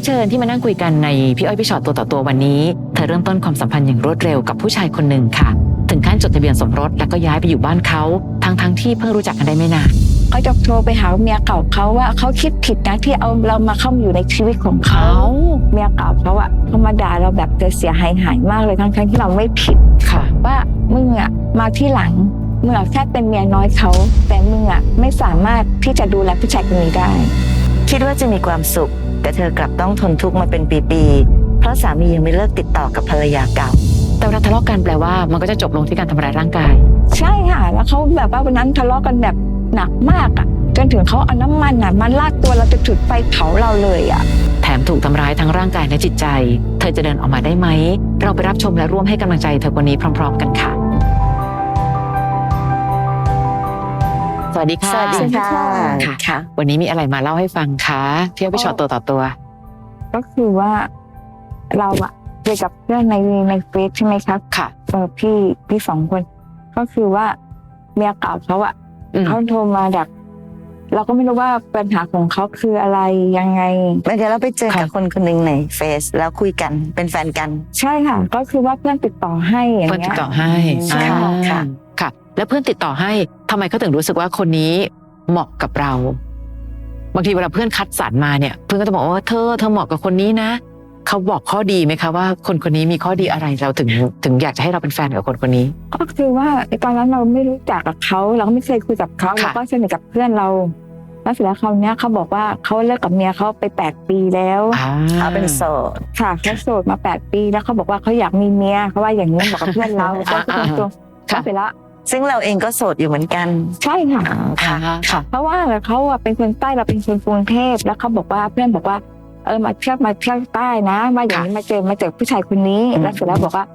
รับเชิญที่มานั่งคุยกันในพี่อ้อยพี่ชอตตัวต่อตัววันนี้ เธอเริ่มต้นความสัมพันธ์อย่างรวดเร็วกับผู้ชายคนหนึ่งค่ะ ถึงขั้นจดทะเบียนสมรสแล้วก็ย้ายไปอยู่บ้านเขาทั้งทั้งๆที่เพิ่งรู้จักกันได้ไม่นานเขาจะโทรไปหาเมียเก่าเขาว่าเขาคิดผิดนะที่เอาเรามาเข้ามาอยู่ในชีวิตของเขาเมียเก่าเขาอะเขามาด่าเราแบบเธอเสียหายหายมากเลยทั้งทั้งๆที่เราไม่ผิดค่ะ ว่ามึงอะมาที่หลังมึงอะแค่เป็นเมียน้อยเขา แต่มึงอะไม่สามารถที่จะดูแลผู้ชายคนนี้ได้ คิดว่าจะมีความสุข แต่เธอกลับต้องทนทุกข์มาเป็นปีๆ เพราะสามียังไม่เลิกติดต่อกับภรรยาเก่า แต่เวลาทะเลาะกันแปลว่ามันก็จะจบลงที่การทำร้ายร่างกาย ใช่ค่ะ แล้วเขาแบบว่าวันนั้นทะเลาะกันแบบหนักมากอะจนถึงเขาเอาน้ำมันอะมาลาดตัวเราจะจุดไฟเผาเราเลยอะแถมถูกทำร้ายทั้งร่างกายและจิตใจ เธอจะเดินออกมาได้ไหม เราไปรับชมและร่วมให้กำลังใจเธอคนนี้พร้อม ๆ กันค่ะ สวัสดีค่ะ สวัสดีค่ะค่ะ วันนี้มีอะไรมาเล่าให้ฟังคะพี่อ้อยพี่ชอตตัวต่อตัว ก็คือว่าเราอะเจอกับเพื่อนในในเฟซใช่ไหมครับค่ะเออพี่พี่สองคน ก็คือว่าเมียเก่าเขาอะอืมเขาโทรมาดัก เราก็ไม่รู้ว่าปัญหาของเขาคืออะไรยังไงเดี๋ยวเราไปเจอกับคนคนหนึ่งในเฟซแล้วคุยกันเป็นแฟนกัน ใช่ค่ะ ก็คือว่าเพื่อนติดต่อให้อย่างเพื่อนติเงี้ดยต่อให้ใช่อ่าค่ะค่ะ แล้วเพื่อนติดต่อให้ทำไมเขาถึงรู้สึกว่าคนนี้เหมาะกับเรา บางทีเวลาเพื่อนคัดสรรมาเนี่ย เพื่อนก็จะบอกว่าเธอเธอเหมาะกับคนนี้นะเขาบอกข้อดีไหมคะว่า คนคนนี้มีข้อดีอะไรเราถึงถึงอยากจะให้เราเป็นแฟนกับคนคนนี้ ก็คือว่าตอนนั้นเราไม่รู้จักกับเขาเราก็ไม่เคยคุยกับเขาค่ะเราก็สนิทกับเพื่อนเราแล้วเสร็จแล้วคราวเนี้ยเขาบอกว่าเขาเลิกกับเมียเขาไปแปดปีแล้วอ่าเขาเป็นโสดค่ะเขาโสดมาแปดปีแล้วเขาบอกว่าเขาอยากมีเมียเขาว่าอย่างนี้บอกกับเพื่อนเราก็พูดตรงๆค่ะแล้วเสร็จแล้ว ซึ่งเราเองก็โสดอยู่เหมือนกัน ใช่ค่ะอ๋อค่ะ ค่ะค่ะ เพราะว่าเขาอะเป็นคนใต้เราเป็นคนกรุงเทพแล้วเขาบอกว่าเพื่อนบอกว่าเออมาเที่ยวมาเที่ยวใต้นะ มาอย่างนี้มาเจอมาเจอผู้ชายคนนี้อืมแล้วเสร็จแล้วบอกว่า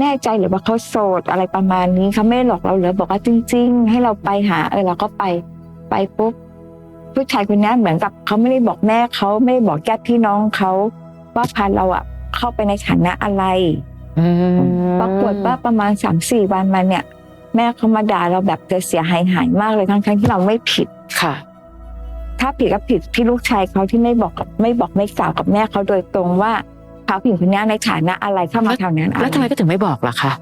แน่ใจหรือว่าเขาโสดอะไรประมาณนี้เขาไม่ได้หลอกเราเลยบอกว่าจริง ๆ ให้เราไปหา เออเราก็ไปไปปุ๊บผู้ชายคนนี้เหมือนกับเขาไม่ได้บอกแม่เขาไม่ได้บอกญาติพี่น้องเขาว่าพาเราอะเข้าไปในฐานะอะไรอืมปรากฏว่าประมาณสามสี่วันมาเนี่ย แม่เขามาด่าเราแบบเธอเสียหายหายมากเลยทั้งๆที่เราไม่ผิดค่ะ ถ้าผิดก็ผิดที่ลูกชายเขาที่ไม่บอกกับไม่บอกไม่กล่าวกับแม่เขาโดยตรงว่าเขาผู้หญิงคนนี้ในฐานะอะไรเข้ามาแถวนั้นแล้วทำไมก็ถึงไม่บอกล่ะคะ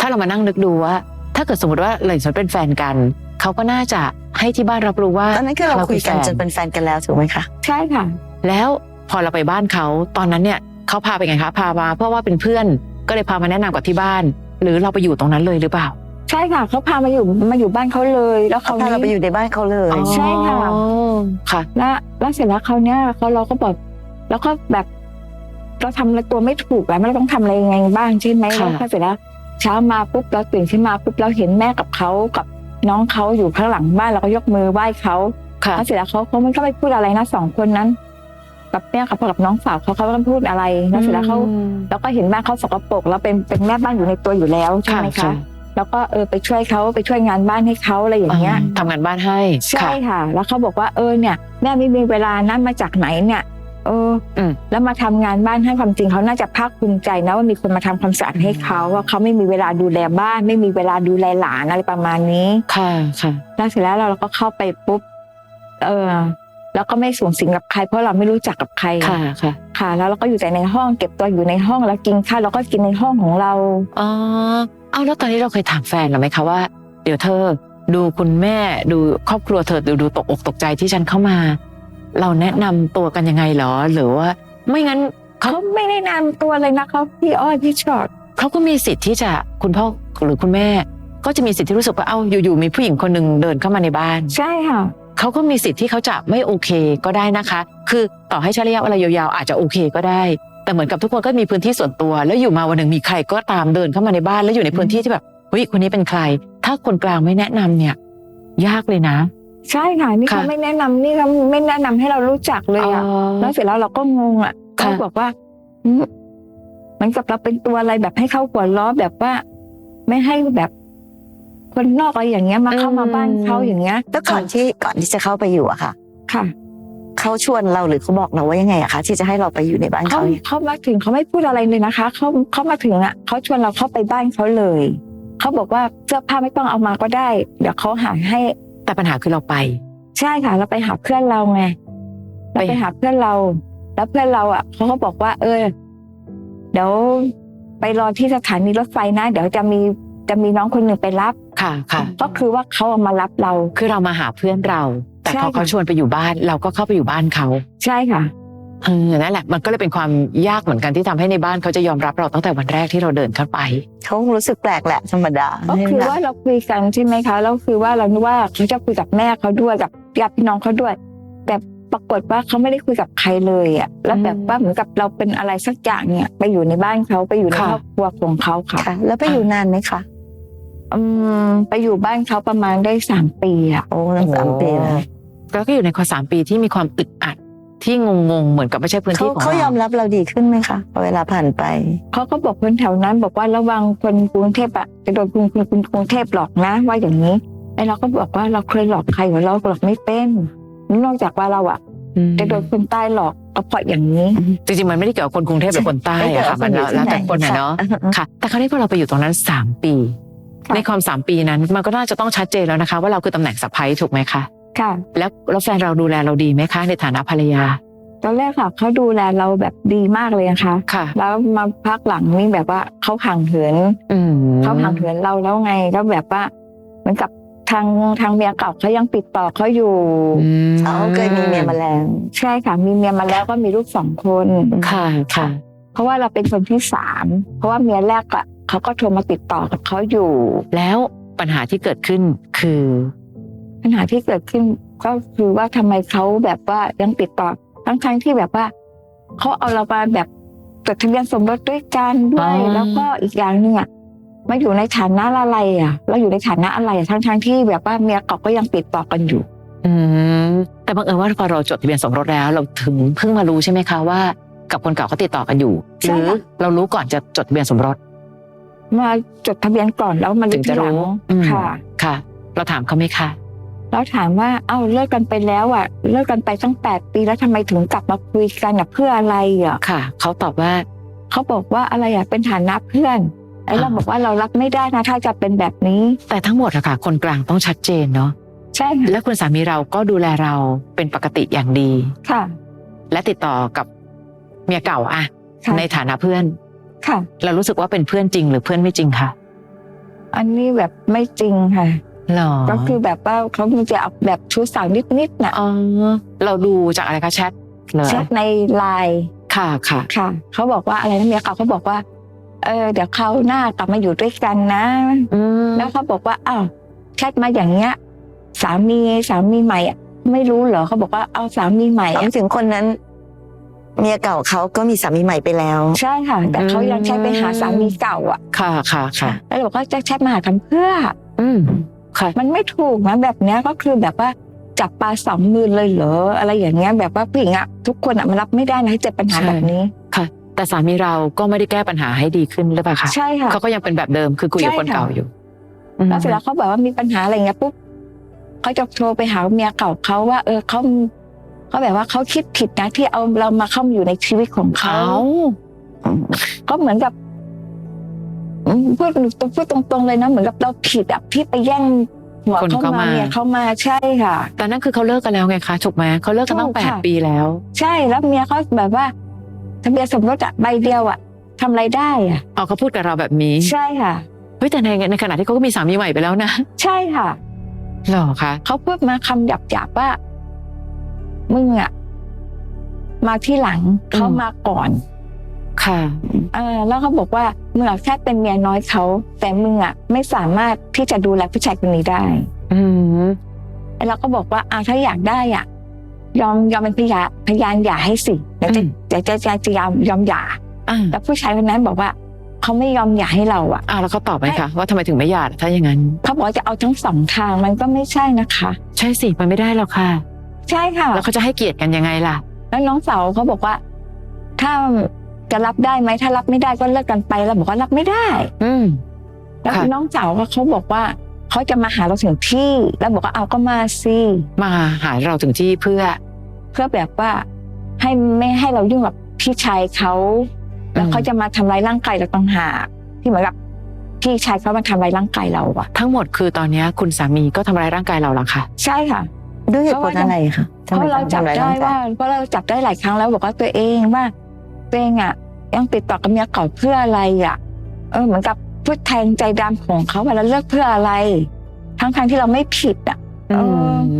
ถ้าเรามานั่งนึกดูว่า ถ้าเกิดสมมติว่าเราฉันเป็นแฟนกันเขาก็น่าจะให้ที่บ้านรับรู้ว่าตอนนั้นคือเราคุยกันจนเป็นแฟนกันแล้วถูกไหมคะใช่ค่ะ แล้วพอเราไปบ้านเขาตอนนั้นเนี่ยเขาพาไปไงคะพามาเพราะว่าเป็นเพื่อนก็เลยพามาแนะนำกับที่บ้าน หรือเราไปอยู่ตรงนั้นเลยหรือเปล่า ใช่ค่ะเขาพามาอยู่มาอยู่บ้านเขาเลย แล้วเขาเขาพาเราไปอยู่ในบ้านเขาเลยอ๋อ ใช่ค่ะค่ะ แล้วแล้วเสร็จแล้วเขาวเนี่ยเขาเราก็บอกแล้วก็แบบเราทำอะไรตัวไม่ถูกแล้วเราต้องทำอะไรยังไงบ้างใช่ไหมค่ะ แล้วพอเสร็จแล้วเช้ามาปุ๊บเราตื่นขึ้นมาปุ๊บเราเห็นแม่กับเขากับน้องเขาอยู่ข้างหลังบ้านเราก็ยกมือไหว้เขาค่ะแล้วเสร็จแล้วเขาเขาไม่ก็ไม่พูดอะไรนะสองคนนั้น กับแม่กับพ่อกับน้องสาวเขาเขาก็ไม่พูดอะไรแล้วเสร็จแล้วเขาแล้วก็เห็นบ้านเขาสกปรกแล้วเป็นเป็นแม่บ้านอยู่ในตัวอยู่แล้วใช่ไหมค่ะ คะ แล้วก็เออไปช่วยเขาไปช่วยงานบ้านให้เขาอะไรอย่างเงี้ยทำงานบ้านให้ใช่ค่ะค่ะ แล้วเขาบอกว่าเออเนี่ยแม่ไม่มีเวลานั้นมาจากไหนเนี่ยเอออมแล้วมาทำงานบ้านให้ความจริงเขาน่าจะภาคภูมิใจนะว่ามีคนมาทำความสะอาดให้เขาว่าเขาไม่มีเวลาดูแลบ้าน ไม่มีเวลาดูแลหลานอะไรประมาณนี้ ค่ะค่ะแล้วเสร็จแล้วเราก็เข้าไปปุ๊บ เออแล้วก็ไม่สูงสิงกับใครเพราะเราไม่รู้จักกับใครค่ะค่ะ ค่ะ แล้วเราก็อยู่แต่ในห้องเก็บตัวอยู่ในห้องแล้วกินข้าวเราก็กินในห้องของเราอ๋อ เอาแล้วตอนนี้เราเคยถามแฟนเราไหมคะว่า เดี๋ยวเธอดูคุณแม่ดูครอบครัวเธอดูดูตกอกตกใจที่ฉันเข้ามา เราแนะนำตัวกันยังไงเหรอ หรือว่า ไม่งั้นเขาเขาไม่ได้นำตัวเลยนะคะพี่อ้อยพี่ชอดเขาก็มีสิทธิ์ที่จะคุณพ่อหรือคุณแม่ ก็จะมีสิทธิ์ที่รู้สึกว่าเอ้าอยู่ๆมีผู้หญิงคนหนึ่งเดินเข้ามาในบ้าน ใช่ค่ะ เขาก็มีสิทธิ์ที่เขาจะไม่โอเคก็ได้นะคะ คือต่อให้ใช้ระยะเวลายาวๆอาจจะโอเคก็ได้ แต่เหมือนกับทุกคนก็มีพื้นที่ส่วนตัว แล้วอยู่มาวันหนึ่งมีใครก็ตามเดินเข้ามาในบ้านแล้วอยู่ในพื้นที่ที่แบบเฮ้ยคนนี้เป็นใคร ถ้าคนกลางไม่แนะนำเนี่ย ยากเลยนะ ใช่ค่ะนี่ค่ะเขาไม่แนะนำนี่เขาไม่แนะนำให้เรารู้จักเลยอะแล้วเสร็จแล้วเราก็งงอะค่ะเขาบอกว่าอืมเหมือนกับเราเป็นตัวอะไรแบบให้เขาหัวล้อแบบว่า ไม่ให้แบบคนนอกอะไรอย่างเงี้ยมาเข้ามาบ้านเขาอย่างเงี้ยแล้วก่อนที่ก่อนที่จะเข้าไปอยู่อะค่ะ ค่ะ เขาชวนเราหรือเขาบอกเราว่ายังไงอะคะที่จะให้เราไปอยู่ในบ้านเขาเขาเนี่ยเขามาถึงเขาไม่พูดอะไรเลยนะคะเขาเขามาถึงอะเขาชวนเราเข้าไปบ้านเขาเลยเขาบอกว่าเสื้อผ้าไม่ต้องเอามาก็ได้ เดี๋ยวเขาหาให้แต่ปัญหาคือเราไป ใช่ค่ะ เราไปหาเพื่อนเราไงเราไปไป หาเพื่อนเรา แล้วเพื่อนเราอะเขาก็บอกว่า เออ เดี๋ยวไปรอที่สถานีรถไฟนะ เดี๋ยวจะมีจะมีน้องคนหนึ่งไปรับ ค่ะค่ะ ก็คือว่าเขาเอามารับเรา คือเรามาหาเพื่อนเรา แต่ใช่พอเขาค่ะ ชวนไปอยู่บ้านเราก็เข้าไปอยู่บ้านเขาใช่ค่ะ เออนั่นแหละมันก็เลยเป็นความยากเหมือนกันที่ทำให้ในบ้านเขาจะยอมรับเราตั้งแต่วันแรกที่เราเดินเข้าไป เขาคงรู้สึกแปลกแหละธรรมดาก็คือว่าเราคุยกันใช่ไหมคะแล้วคือว่าเรานึกว่าเขาจะคุยกับแม่เขาด้วยกับญาติพี่น้องเขาด้วย แต่ปรากฏว่าเขาไม่ได้คุยกับใครเลยอะแล้วแบบว่าเหมือนกับเราเป็นอะไรสักอย่างเนี่ยไปอยู่ในบ้านเขาไปอยู่ในค่ะ ครอบครัวของเขาค่ะค่ะ แล้วไปอยู่นานไหมคะอืมไปอยู่บ้านเขาประมาณได้สามปีอะโอ้ตั้งสามปีแล้ว แล้วก็อยู่ในความสามปีที่มีความอึดอัดที่งงๆเหมือนกับไม่ใช่พื้นเขาที่ของเขายอมเรารับเราดีขึ้นไหมคะพอเวลาผ่านไปเขาก็บอกคนแถวนั้น บอกว่าระวังคนกรุงเทพอะจะโดนคนคนกรุงเทพหลอกนะ ว่าอย่างนี้ไอ้เราก็บอกว่าเราเคยหลอกใครหรือเราหลอกไม่เป็นนอกจากว่าเราอะอืมจะโดนคนใต้หลอกก็เพราะอย่างนี้ จริงๆ มันไม่ได้เกี่ยวกับคนกรุงเทพหรือคนใต้อะค่ะมันแล้วแล้วแต่คนอะเนาะค่ะ แต่คราวนี้พอเราไปอยู่ตรงนั้นสามปีค่ะในความสามปีนั้นมันก็น่าจะต้องชัดเจนแล้วนะคะ ว่าเราคือตำแหน่งสะใภ้ถูกไหมคะ ค่ะ แล้วแล้วแฟนเราดูแลเราดีไหมคะ ในฐานะภรรยา ตอนแรกค่ะเขาดูแลเราแบบดีมากเลยนะคะค่ะ แล้วมาพักหลังนี่แบบว่าเขาห่างเหินอืมเขาห่างเหินเราแล้วไงก็แบบว่าเหมือนกับทางทางเมียเก่าเขายังติดต่อเขาอยู่ อืมเขาเคยมีเมียมาแล้ว ใช่ค่ะ มีเมียมาแล้วก็มีลูกสองคน ค่ะค่ะ เพราะว่าเราเป็นคนที่สามเพราะว่าเมียแรกอะเขาก็โทรมาติดต่อกับเขาอยู่ แล้วปัญหาที่เกิดขึ้นคือ ปัญหาที่เกิดขึ้นก็คือว่าทำไมเขาแบบว่ายังติดต่อทั้งทั้งๆที่แบบว่าเขาเอาเรามาแบบจดทะเบียนสมรสด้วยกันด้วย แล้วก็อีกอย่างหนึ่งอะมาอยู่ในฐานะอะไรอะเราอยู่ในฐานะอะไรอะทั้งทั้งๆที่แบบว่าเมียเก่าก็ยังติดต่อกันอยู่ อืมแต่บังเอิญว่าพอเราจดทะเบียนสมรสแล้ว เราถึงเพิ่งมารู้ใช่ไหมคะว่า กับคนเก่าเขาติดต่อกันอยู่หใช่รือค่ะเรารู้ก่อนจะจดทะเบียนสมรส มาจดทะเบียนก่อนแล้วมาถึงจะรู้ทีหลัอืมค่ะ ค่ะ เราถามเขาไหมคะ แล้วถามว่าเอ้าเลิกกันไปแล้วอะ เลิกกันไปตั้งแปดปีแล้วทำไมถึงกลับมาคุยกันอะเพื่ออะไรอะค่ะเขาตอบว่าเขาบอกว่าอะไรอะเป็นฐานะเพื่อนไอ้เราอ่าบอกว่าเรารับไม่ได้นะถ้าจะเป็นแบบนี้ แต่ทั้งหมดอะค่ะ คนกลางต้องชัดเจนเนาะใช่ค่ะและคุณสามีเราก็ดูแลเราเป็นปกติอย่างดีค่ะ และติดต่อกับเมียเก่าอะค่ะในฐานะเพื่อนค่ะ เรารู้สึกว่าเป็นเพื่อนจริงหรือเพื่อนไม่จริงคะอันนี้แบบไม่จริงค่ะ หรอก็คือแบบว่าเขาจะเอาแบบชู้สาวนิดๆนะอ๋อเราดูจากอะไรคะแชทเหรอแชทในไลน์ค่ะค่ะค่ะเขาบอกว่าอะไรนะเมียเก่าเขาบอกว่า เออ เดี๋ยวเขาวหน้ากลับมาอยู่ด้วยกันนะอืมแล้วเขาบอกว่าอ้าวแชทมาอย่างเงี้ย สามีสามีใหม่อะไม่รู้เหรอเขาบอกว่าเอาสามีใหม่หมายอะถึงคนนั้นเมียเก่าเขาก็มีสามีใหม่ไปแล้ว ใช่ค่ะ แต่เขายังแชทไปหาสามีเก่าอะ ค่ะค่ะค่ะแล้วเราบอกว่าจะแชทมาหาทำเพื่อ อืม ค่ะ มันไม่ถูกนะแบบเนี้ยก็คือแบบว่าจับปลาสองมือเลยเหรออะไรอย่างเงี้ยแบบว่าผู้หญิงอะทุกคนอะมันรับไม่ได้นะที่เจอปัญหาใช่แบบนี้แต่สามีเราก็ไม่ได้แก้ปัญหาให้ดีขึ้นหรือเปล่าคะใช่ค่ะเขาก็ยังเป็นแบบเดิมคือคุยกับใช่คนค่ะเก่าอยู่แล้วเสร็จแล้วเขาบอกว่ามีปัญหาอะไรเงี้ยปุ๊บเขาจะโทรไปหาเมียเก่าเขาว่า เออเขาเขาแบบว่าเขาคิดผิดนะที่เอาเรามาเข้ามาอยู่ในชีวิตของเขาเขาก็เหมือนกับอืม พูดพูดตรงๆเลยนะเหมือนกับเราผิดอะที่ไปแย่งหัวคนเข้าเข้ามามาเมียเข้ามาใช่ค่ะแต่นั่นคือเขาเลิกกันแล้วไงคะถูกไหมเขาเลิกกันตั้ถูงกแปดค่ะ ปีแล้ว ใช่แล้วเมียเขาแบบว่าทะเบียนสมรสอะใบเดียวอะทำอะไรได้อะเอาเขาพูดกับเราแบบนี้ใช่ค่ะ เฮ้ยแต่ในในขณะที่เขาก็มีสามีใหม่ไปแล้วนะใช่ค่ะ หรอคะเขาพูดมาคำหยาบๆว่ามึงอะมาที่หลังเขามาก่อน ค่ะ เออแล้วเขาบอกว่า มึงอะแค่เป็นเมียน้อยเขา แต่มึงอะไม่สามารถที่จะดูแลผู้ชายคนนี้ได้ อืมแล้วก็บอกว่าอ่าถ้าอยากได้อะ ยอมยอมเป็นพยานพยานหย่าให้สิเดี๋ยวจะอืมเดี๋ยวจะจะจะยอมยอมหย่าอ่าแต่ผู้ชายคนนั้นบอกว่าเขาไม่ยอมหย่าให้เราอะ อ่าแล้วเขาตอบไหมคะว่าทำไมถึงไม่หย่าล่ะถ้าอย่างนั้น เขาบอกว่าจะเอาทั้งสองทางมันก็ไม่ใช่นะคะ ใช่สิมันไม่ได้หรอกค่ะ ใช่ค่ะ แล้วเขาจะให้เกียรติกันยังไงล่ะ แล้วน้องสาวเขาบอกว่า ถ้า จะรับได้ไหมถ้ารับไม่ได้ก็เลิกกันไปแล้วบอกว่ารับไม่ได้อืมแล้วค่ะน้องสาวก็เขาบอกว่าเขาจะมาหาเราถึงที่ แล้วบอกว่าเอาก็มาสิมาหาเราถึงที่เพื่อ เพื่อแบบว่าให้ไม่ให้เรายุ่งกับพี่ชายเขาแล้วเขาจะมาทำร้ายร่างกายเราต่างหากที่เหมือนกับพี่ชายเขามาทำร้ายร่างกายเราอะทั้งหมดคือตอนเนี้ยคุณสามีก็ทำร้ายร่างกายเราหรอคะใช่ค่ะด้วยเหตุผลอะไรคะทำเพไมราะเราต้องจับทำร้ายได้ร่างกาว่ายเพราะเราจับได้หลายครั้งแล้วบอกว่าตัวเองว่า ตัวเองอะ ยังติดต่อกับเมียเก่าเพื่ออะไรอะ เออเหมือนกับพูดแทงใจดำของเขาว่าเราเลิกเพื่ออะไร ทั้งทางๆที่เราไม่ผิดอะอื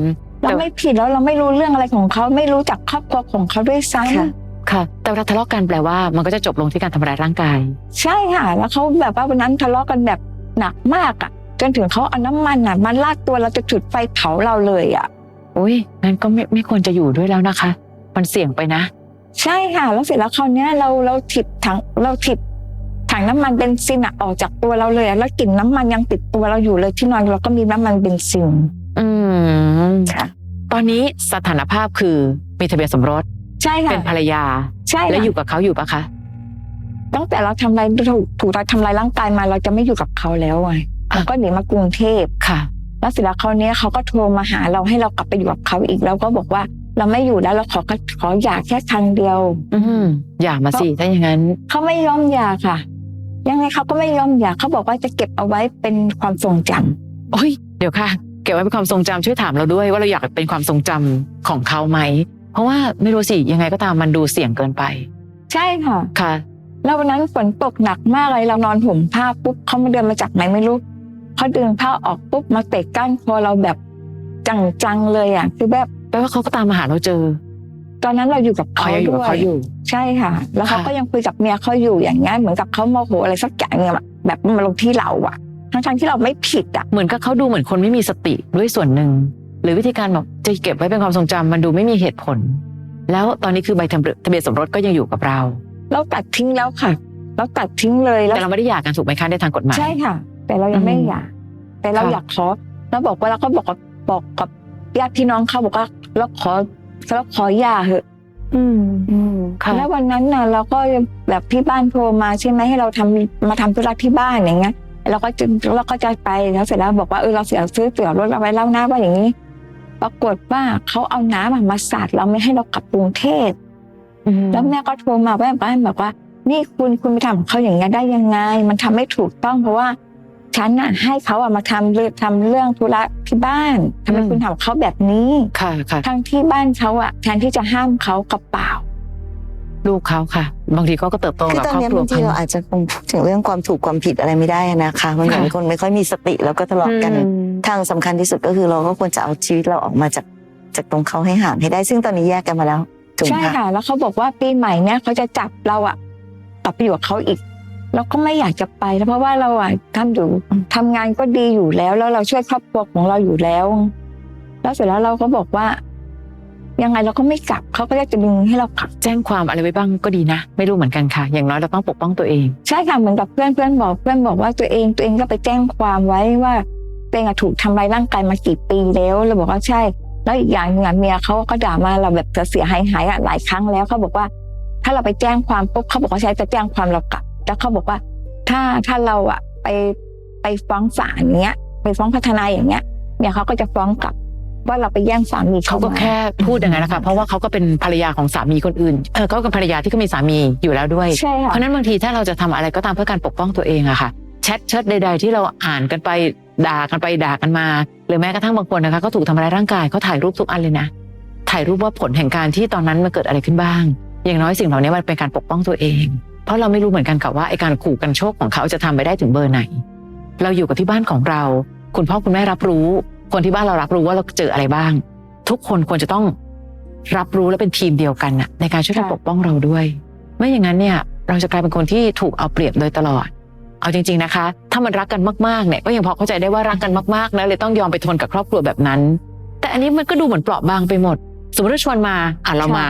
มเราไม่ผิดแล้วเราไม่รู้เรื่องอะไรของเขาไม่รู้จักครอบครัวของเขาด้วยซ้ค่ะค่ะแต่เวลาทะเลาะกันแปลว่ามันก็จะจบลงที่การทำร้ายร่างกายำใช่ค่ะ แล้วเขาแบบว่าวันนั้นทะเลาะกันแบบหนักมากอะ จนถึงเขาเอาน้ำมันอะมาลาดตัวเราจะจุดไฟเผาเราเลยอะอุ้ยงั้นก็ไม่ไม่ควรจะอยู่ด้วยแล้วนะคะ มันเสี่ยงไปนะ ใช่ค่ะ แล้วเสร็จแล้วคราวเนี้ยเราเราถิบถังเราถิบถังน้ำมันเบนซินอะออกจากตัวเราเลยอะแล้วกลิ่นน้ำมันยังติดตัวเราอยู่เลยที่นอนเราก็มีน้ำมันเบนซินอืมค่ะตอนนี้สถานภาพคือมีทะเบียนสมรสใช่ค่ะเป็นภรรยาใช่และค่ะอยู่กับเขาอยู่ปะคะตั้งแต่เราทำลายถูกถูกเราทำลายร่างกายมาเราจะไม่อยู่กับเขาแล้วไงอะเราก็หนีมากรุงเทพค่ะ แล้วเสร็จแล้วคราวเนี้ยเขาก็โทรมาหาเราให้เรากลับไปอยู่กับเขาอีกแล้วก็บอกว่า เราไม่อยู่แล้วเราขอขอหย่าแค่ครั้งเดียว อืมอย่ามาสิถ้าอย่างนั้นเขาไม่ยอมหย่าค่ะ ยังไงเขาก็ไม่ยอมหย่าเขาบอกว่าจะเก็บเอาไว้เป็นความทรงจำโอ้ยเดี๋ยวค่ะ เก็บไว้เป็นความทรงจำช่วยถามเราด้วย ว่าเราอยากเป็นความทรงจำของเขาไหมเพราะว่าไม่รู้สิยังไงก็ตามมันดูเสี่ยงเกินไป ใช่ค่ะค่ะแล้ววันนั้นฝนตกหนักมากเลยเรานอนห่มผ้าปุ๊บเขามาเดินมาจากไหนไม่รู้เขาดึงผ้าออกปุ๊บมาเตะก้านคอเราแบบจังๆเลยอะคือแบบแปลว่าเขาก็ตามมาหาเราเจอ ตอนนั้นเราอยู่กับเขาเขายังอยู่ด้กับวยเขาอยู่ ใช่ค่ะ แล้วเขาค่ะก็ยังคุยกับเมียเขาอยู่อย่างเงี้ยเหมือนกับเขาโมโหอะไรสักอย่างเนี่ยแบบมาลงที่เราอะทั้งๆที่เราไม่ผิดอะเหมือนกับเขาดูเหมือนคนไม่มีสติด้วยส่วนหนึ่งหรือวิธีการแบบจะเก็บไว้เป็นความทรงจำมันดูไม่มีเหตุผล แล้วตอนนี้คือใบทะเบียนทะเบียนสมรสก็ยังอยู่กับเรา เราตัดทิ้งแล้วค่ะ เราตัดทิ้งเลยแล้วแต่เราไม่ได้หย่ากันถูกไหมคะในทางกฎหมายใช่ค่ะ แต่เรายังไม่อืมอยากแต่เราค่ะอยากขอเราบอกว่าเราก็บอกกับบอกกับญาติพี่น้องเขาบอกว่า เราขอเราขอหย่าเหอะอืมอืมค่ะแล้ววันนั้นน่ะ เราก็แบบที่บ้านโทรมาใช่ไหมให้เราทำมาทำธุระที่บ้านอย่างเงี้ยเราก็จะเราก็จะไปแล้วเสร็จแล้วบอกว่าเออเราเสียซื้อเสือรถเอาไว้เล่าหน้าว่าอย่างนี้ ปรากฏว่าเขาเอาน้ำอะมาสาดเราไม่ให้เรากลับกรุงเทพอืมแล้วแม่ก็โทรมาแม่บ้านบอกว่า นี่คุณคุณไปทำกับเขาอย่างนี้ยได้ยังไง มันทำไม่ถูกต้องเพราะว่า ฉันน่ะให้เขาอะมาทำเรื่องทำเรื่องธุระที่บ้านทำไมคุณทำกับเขาแบบนี้ค่ะค่ะทั้งที่บ้านเขาอะแทนที่จะห้ามเขากระเป๋า ลูกเขาค่ะ บางทีเขาก็เติบโตคือกับตอนครอบเนี้ยครัวบางทีเขา เราอาจจะคงพูดถึงเรื่องความถูกความผิดอะไรไม่ได้นะคะ มันเหมือนค่ะ คนไม่ค่อยมีสติแล้วก็ทะเลาะกัน อืม ทางสำคัญที่สุดก็คือเราก็ควรจะเอาชีวิตเราออกมาจากจากตรงเขาให้ห่างให้ได้ ซึ่งตอนนี้แยกกันมาแล้วถูกไหมใช่คะค่ะ แล้วเขาบอกว่าปีใหม่เนี่ยเขาจะจับเราอะกลับไปอยู่กับเขาอีก เราก็ไม่อยากจะไปแล้วเพราะว่าเราอะทำอยู่ทำงานก็ดีอยู่แล้ว แล้วเราช่วยครอบครัวของเราอยู่แล้ว แล้วเสร็จแล้วเราก็บอกว่า ยังไงเราก็ไม่กลับเขาก็จะดึงให้เรากลับแจ้งความอะไรไว้บ้างก็ดีนะ ไม่รู้เหมือนกันค่ะ อย่างน้อยเราต้องปกป้องตัวเอง ใช่ค่ะเหมือนกับเพื่อนเพื่อนบอกเพื่อนบอกว่าตัวเองตัวเองก็ไปแจ้งความไว้ว่าตัวเองอะถูกทำร้ายร่างกายมากี่ปีแล้วเราบอกว่าใช่ แล้วอีกอย่างหนึงอะเมียเขาก็ด่ามาเราแบบเสียหายหายๆอะหลายครั้งแล้วเขาบอกว่า ถ้าเราไปแจ้งความปุ๊บเขาบอกว่าใช่จะแจ้งความเรากลับ แล้วเขาบอกว่า ถ้าถ้าเราอะไปไปฟ้องศาลเนี้ย ไปฟ้องพัฒนาอย่างเงี้ย เนี่ยเขาก็จะฟ้องกลับว่าเราไปแย่งสามีเขาเขาก็มาแค่พูดอย่างนั้นนะคะเพราะว่าเขาก็เป็นภรรยาของสามีคนอื่นเออเขาก็เป็นภรรยาที่ก็มีสามีอยู่แล้วด้วยใช่ค่ะเพราะฉะนั้นบางทีถ้าเราจะทำอะไรก็ตามเพื่อการปกป้องตัวเองอะค่ะแชทเชิดใด ๆ ที่เราอ่านกันไปด่ากันไปด่ากันมา หรือแม้กระทั่งบางคนนะคะก็ถูกทำร้ายร่างกายเขาถ่ายรูปทุกอันเลยนะถ่ายรูปว่าผลแห่งการที่ตอนนั้นมันเกิดอะไรขึ้นบ้าง อย่างน้อยสิ่งเหล่านี้มันเป็นการปกป้องตัวเอง เพราะเราไม่รู้เหมือนกันกับว่าไอการขู่กันโชคของเขาจะทำไปได้ถึงเบอร์ไหน เราอยู่กับที่บ้านของเรา คุณพ่อคุณแม่รับรู้ คนที่บ้านเรารับรู้ว่าเราเจออะไรบ้าง ทุกคนควรจะต้องรับรู้และเป็นทีมเดียวกันน่ะ ในการช่วยกันค่ะปกป้องเราด้วย ไม่อย่างนั้นเนี่ยเราจะกลายเป็นคนที่ถูกเอาเปรียบโดยตลอด เอาจริง ๆนะคะ ถ้ามันรักกันมากๆเนี่ยก็ยังพอเข้าใจได้ว่ารักกันมากๆนะเลยต้องยอมไปทนกับครอบครัวแบบนั้น แต่อันนี้มันก็ดูเหมือนเปราะบางไปหมด สมมติว่าชวนมาอะเรามา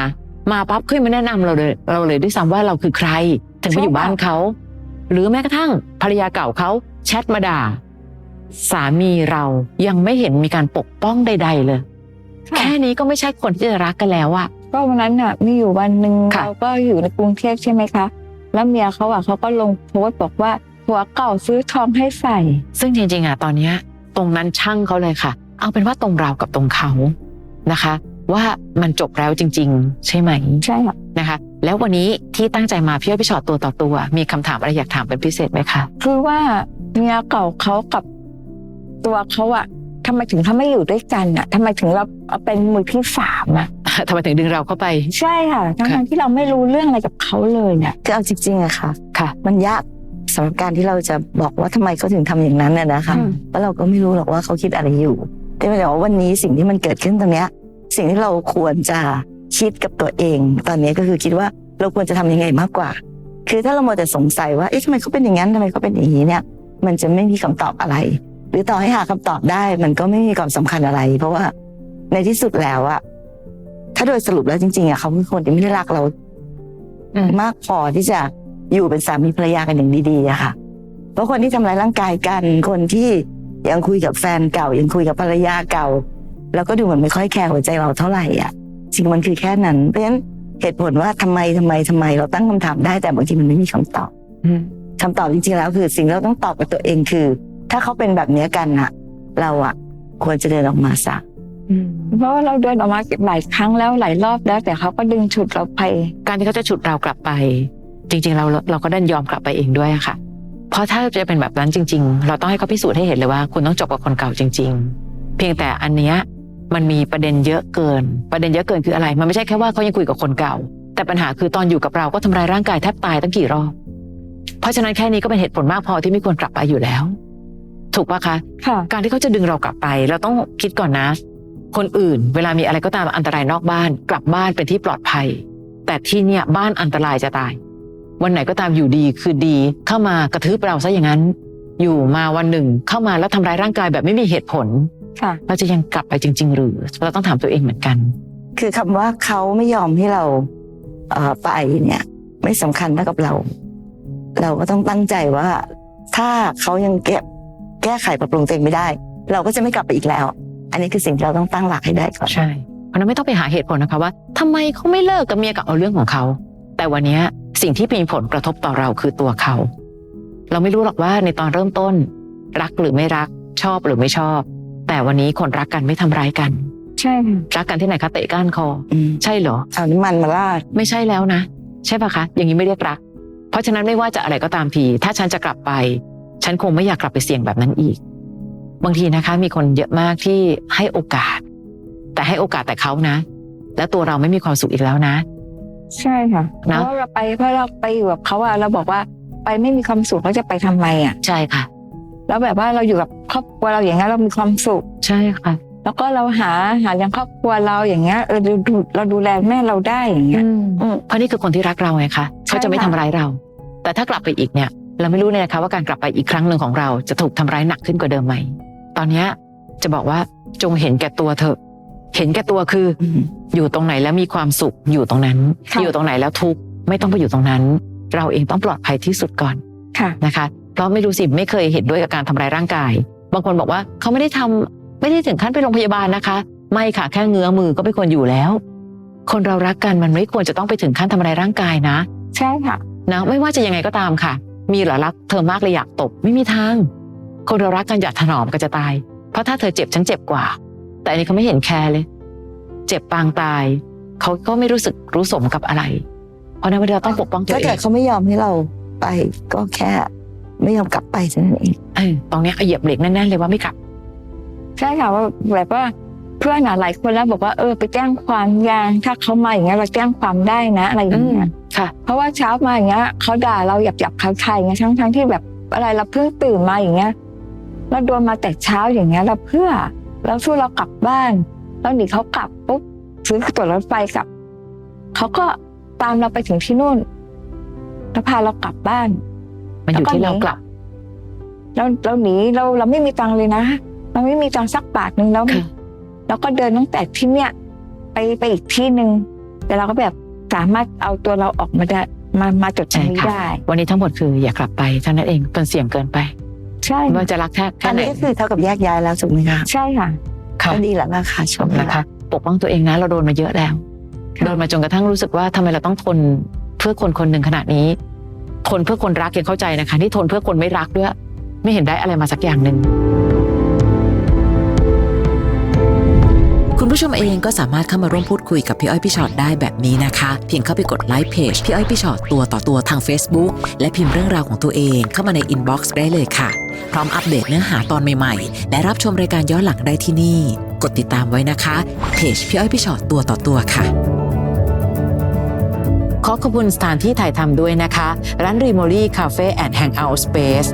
มาปั๊บขึ้นมาแนะนำเราเลย เราเลยด้วยซ้ำว่าเราคือใคร ถึงมาอยู่บ้านเขา หรือแม้กระทั่งภรรยาเก่าเขาแชทมาด่า สามีเรายังไม่เห็นมีการปกป้องใด ๆ เลยค่ะแค่นี้ก็ไม่ใช่คนที่จะรักกันแล้วอะก็วันนั้นน่ะมีอยู่วันหนึ่งค่ะเราก็อยู่ในกรุงเทพใช่ไหมคะ แล้วเมียเขาอะเขาก็ลงโพสต์บอกว่าผัวเก่าซื้อทองให้ใส่ ซึ่งจริงๆอะตอนเนี้ยตรงนั้นช่างเขาเลยค่ะ เอาเป็นว่าตรงเรากับตรงเขานะคะ ว่ามันจบแล้วจริง ๆ ใช่ไหมใช่ค่ะนะคะ แล้ววันนี้ที่ตั้งใจมาพี่อ้อยพี่ชอตตัวต่อตัว มีคำถามอะไรอยากถามเป็นพิเศษไหมคะคือว่าเมียเก่าเขากับตัวเขาอะทำไมถึงเขาไม่อยู่ด้วยกันอะทำไมถึงเราเอาเป็นมือที่สามอะทำไมถึงดึงเราเข้าไป ใช่ค่ะทั้งค่ะๆที่เราไม่รู้เรื่องอะไรกับเขาเลยเนี่ยคือเอาจริงๆอะค่ะ ค่ะ มันยากสำหรับการที่เราจะบอกว่าทำไมเขาถึงทำอย่างนั้นน่ะนะคะอืมเพราะเราก็ไม่รู้หรอกว่าเขาคิดอะไรอยู่ แต่แต่ว่าวันนี้สิ่งที่มันเกิดขึ้นตรงเนี้ย สิ่งที่เราควรจะคิดกับตัวเอง ตอนนี้ก็คือคิดว่าเราควรจะทำยังไงมากกว่า คือถ้าเราโมวแต่สงสัยว่าเอ๊ะทำไมเขาเป็นอย่างนั้นทำไมเขาเป็นอย่างนี้เนี่ย มันจะไม่มีคำตอบอะไร หรือต่อให้หาคำตอบได้ มันก็ไม่มีความสำคัญอะไร เพราะว่าในที่สุดแล้วอะถ้าโดยสรุปแล้วจริงๆอะเขาคือคนที่ไม่ได้รักเราอืมมากพอที่จะอยู่เป็นสามีภรรยากันอย่างดีๆอะค่ะ เพราะคนที่ทำร้ายร่างกายกัน คนที่ยังคุยกับแฟนเก่า ยังคุยกับภรรยาเก่า แล้วก็ดูเหมือนไม่ค่อยแคร์หัวใจเราเท่าไหร่อะจริงมันคือแค่นั้น เพราะฉะนั้นเหตุผลว่าทำไมทำไมทำไมเราตั้งคำถามได้แต่บางทีมันไม่มีคำตอบอืมคำตอบจริงๆแล้วคือสิ่งที่เราต้องตอบกับตัวเองคือ ถ้าเขาเป็นแบบเนี้ยกันอะเราอะควรจะเดินออกมาซะอืมเพราะว่าเราเดินออกมาหลายครั้งแล้วหลายรอบแล้ว แต่เขาก็ดึงฉุดเราไป การที่เขาจะฉุดเรากลับไป จริง ๆ เราเราก็ดันยอมกลับไปเองด้วยอะค่ะ เพราะถ้าจะเป็นแบบนั้นจริง ๆ เราต้องให้เขาพิสูจน์ให้เห็นเลยว่า คุณต้องจบกับคนเก่าจริง ๆ เพียงแต่อันเนี้ย มันมีประเด็นเยอะเกิน ประเด็นเยอะเกินคืออะไร มันไม่ใช่แค่ว่าเขายังคุยกับคนเก่า แต่ปัญหาคือตอนอยู่กับเราก็ทำร้ายร่างกายแทบตายตั้งกี่รอบเพราะฉะนั้นแค่นี้ก็เป็นเหตุผลมากพอที่ไม่ควรกลับไปอยู่แล้ว ถูกปะคะค่ะ การที่เขาจะดึงเรากลับไป เราต้องคิดก่อนนะ คนอื่น เวลามีอะไรก็ตามอันตรายนอกบ้าน กลับบ้านเป็นที่ปลอดภัย แต่ที่เนี่ยบ้านอันตรายจะตาย วันไหนก็ตามอยู่ดีคือดี เข้ามากระทืบเราซะอย่างนั้น อยู่มาวันหนึ่งเข้ามาแล้วทำร้ายร่างกายแบบไม่มีเหตุผลค่ะ เราจะยังกลับไปจริง ๆ หรือ เราต้องถามตัวเองเหมือนกัน คือคำว่าเขาไม่ยอมให้เราเอ่อไปเนี่ย ไม่สำคัญเท่ากับเรา เราก็ต้องตั้งใจว่า ถ้าเขายังเก็บแก้ไขปรับปรุงตัวเองไม่ได้ เราก็จะไม่กลับไปอีกแล้ว อันนี้คือสิ่งที่เราต้องตั้งหลักให้ได้ก่อน ใช่ เพราะฉะนั้นไม่ต้องไปหาเหตุผลนะคะว่าทำไมเขาไม่เลิกกับเมียกับเอาเรื่องของเขา แต่วันเนี้ยสิ่งที่มีผลกระทบต่อเราคือตัวเขา เราไม่รู้หรอกว่าในตอนเริ่มต้น รักหรือไม่รักชอบหรือไม่ชอบ แต่วันนี้คนรักกันไม่ทำร้ายกัน ใช่ค่ะรักกันที่ไหนคะเตะก้านคออืมใช่เหรอ เอาน้ำมันมาราดไม่ใช่แล้วนะ ใช่ปะคะ อย่างนี้ไม่เรียกรัก เพราะฉะนั้นไม่ว่าจะอะไรก็ตามที ถ้าฉันจะกลับไป ฉันคงไม่อยากกลับไปเสี่ยงแบบนั้นอีก บางทีนะคะ มีคนเยอะมากที่ให้โอกาส แต่ให้โอกาสแต่เขานะ แล้วตัวเราไม่มีความสุขอีกแล้วนะ ใช่ค่ะเพนะ ราะเราไปเพราะเราไปอยู่กับเขาอะเราบอกว่าไปไม่มีความสุขเราจะไปทำไมอะ ใช่ค่ะ แล้วแบบว่าเราอยู่กับครอบครัวเราอย่างเงี้ยเรามีความสุข ใช่ค่ะ แล้วก็เราหาหาเลี้ยงครอบครัวเราอย่างเงี้ยเออเราดูเราดูแลแม่เราได้อย่างเงี้ยอืมเพราะนี่คือคนที่รักเราไงคะเขาจะไม่ใช่ทำค่ะร้ายเรา แต่ถ้ากลับไปอีกเนี่ย เราไม่รู้เลยนะคะว่าการกลับไปอีกครั้งหนึ่งของเราจะถูกทำร้ายหนักขึ้นกว่าเดิมไหมตอนเนี้ยจะบอกว่าจงเห็นแก่ตัวเถอะ เห็นแก่ตัวคืออืมอยู่ตรงไหนแล้วมีความสุขอยู่ตรงนั้นค่ะอยู่ตรงไหนแล้วทุกข์ไม่ต้องไปอยู่ตรงนั้น เราเองต้องปลอดภัยที่สุดก่อนค่ะนะคะ เพราะไม่รู้สิไม่เคยเห็นด้วยกับการทำร้ายร่างกาย บางคนบอกว่าเขาไม่ได้ทำไม่ได้ถึงขั้นไปโรงพยาบาลนะคะ ไม่ค่ะแค่เงื้อมือก็ไม่ควรอยู่แล้ว คนเรารักกันมันไม่ควรจะต้องไปถึงขั้นทำร้ายร่างกายนะ ใช่ค่ะนะไม่ว่าจะยังไงก็ตามค่ะ มีเหรอรักเธอมากเลยอยากตบไม่มีทาง คนเรารักกันอยากถนอมกันจะตาย เพราะถ้าเธอเจ็บฉันเจ็บกว่า แต่อันนี้เขาไม่เห็นแคร์เลย เจ็บปางตาย เขาก็ไม่รู้สึกรู้สมกับอะไร เพราะฉะนั้นวันนี้เราต้องปกป้องตัวถ้าเอเกิดงเขาไม่ยอมให้เราไปก็แค่ ไม่ยอมกลับไปเท่านั้นเองเออตรงเนี้ยเหยียบเบรกแน่นๆเลยว่าไม่กลับ ใช่ค่ะว่าแบบว่าเพื่อนอะหลายคนแล้วบอกว่าเออไปแจ้งความยางถ้าเขามาอย่างเงี้ยเราแจ้งความได้นะอะไรอย่างเงี้ยค่ะ เพราะว่าเช้ามาอย่างเงี้ยเขาด่าเราหยับหยับๆคล้ายๆอย่างเงี้ยทั้งทั้งๆที่แบบอะไรเราเพิ่งตื่นมาอย่างเงี้ยเราโดนมาแต่เช้าอย่างเงี้ยเราเพื่อเราสู้เรากลับบ้านแล้วหนีเขากลับปุ๊บซื้อตั๋วรถไฟกลับเขาก็ตามเราไปถึงที่นู่นแล้วพาเรากลับบ้าน มันอยู่ที่เรากลับเราเราหนีเราเราไม่มีตังค์เลยนะเราไม่มีตังค์สักบาทหนึ่งแล้วค่ะเราก็เดินตั้งแต่ที่เนี้ยไปไปอีกที่หนึ่งแต่เราก็แบบสามารถเอาตัวเราออกมาได้มามาจดตรงนี้ใช่ค่ะได้ วันนี้ทั้งหมดคืออย่ากลับไปเท่านั้นเองเป็นเสี่ยงเกินไป ใช่ไม่ว่าจะรักแค่แค่อันไหนนี้ก็คือเท่ากับแยกย้ายแล้วถูกไหมคะใช่ค่ะค่ะก็ดีแล้วล่ะค่ะชมนะคะปกป้องตัวเองนะเราโดนมาเยอะแล้วค่ะโดนมาจนกระทั่งรู้สึกว่าทำไมเราต้องทนเพื่อคนคนหนึ่งขนาดนี้ ทนเพื่อคนรักยังเข้าใจนะคะที่ทนเพื่อคนไม่รักด้วย ไม่เห็นได้อะไรมาสักอย่างหนึ่งคุณผู้ชมเองก็สามารถเข้ามาร่วมพูดคุยกับพี่อ้อยพี่ชอตได้แบบนี้นะคะ เพียงเข้าไปกดไลค์เพจพี่อ้อยพี่ชอตตัวต่อตัวทาง Facebook และพิมพ์เรื่องราวของตัวเองเข้ามาในอินบ็อกซ์ได้เลยค่ะ พร้อมอัปเดตเนื้อหาตอนใหม่ๆ และรับชมรายการย้อนหลังได้ที่นี่ กดติดตามไว้นะคะเพจพี่อ้อยพี่ชอตตัวต่อตัวค่ะ ขอขอบคุณสถานที่ถ่ายทำด้วยนะคะ ร้านรีโมลี่คาเฟ่แอนด์แฮงเอาท์สเปซ